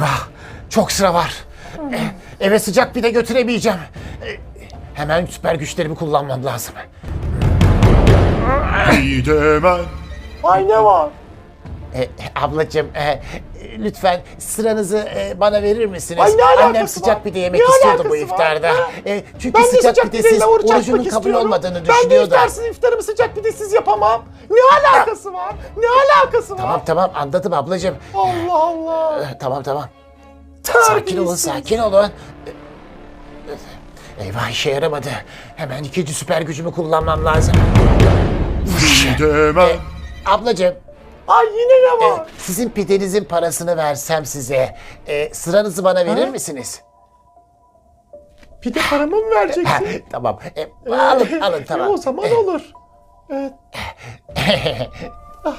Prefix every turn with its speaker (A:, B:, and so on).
A: Eyvah! Çok sıra var. E, eve sıcak bir de götüremeyeceğim. E, hemen süper güçlerimi kullanmam lazım.
B: İyi de hemen.
C: Ay ne var?
A: E, ablacığım e, lütfen sıranızı e, bana verir misiniz?
C: Ay, ne alakası
A: Annem sıcak
C: var?
A: bir de yemek
C: Ne
A: istiyordu bu
C: alakası var?
A: iftarda. E, çünkü
C: Ben de
A: sıcak,
C: sıcak
A: bir de siz
C: pideyle oruç açmak
A: orucunun kabul
C: istiyorum.
A: olmadığını
C: Ben de
A: düşünüyordu.
C: iftarsız iftarımı sıcak pidesiz yapamam. Ne alakası var? Ne alakası var?
A: Tamam tamam anladım ablacığım.
C: Allah Allah.
A: E, tamam tamam. Sakin olun
C: Terbiyesiz.
A: sakin olun. E, Eyvah işe yaramadı. Hemen ikinci süper gücümü kullanmam lazım.
B: İyi de hemen.
A: Ablacığım
C: Ay yine ne
A: e,
C: var?
A: sizin pidenizin parasını versem size e, sıranızı bana verir
C: Ha?
A: misiniz?
C: Pide paramı mı vereceksin?
A: tamam. E, alın alın
C: E,
A: tamam.
C: o zaman olur. Evet.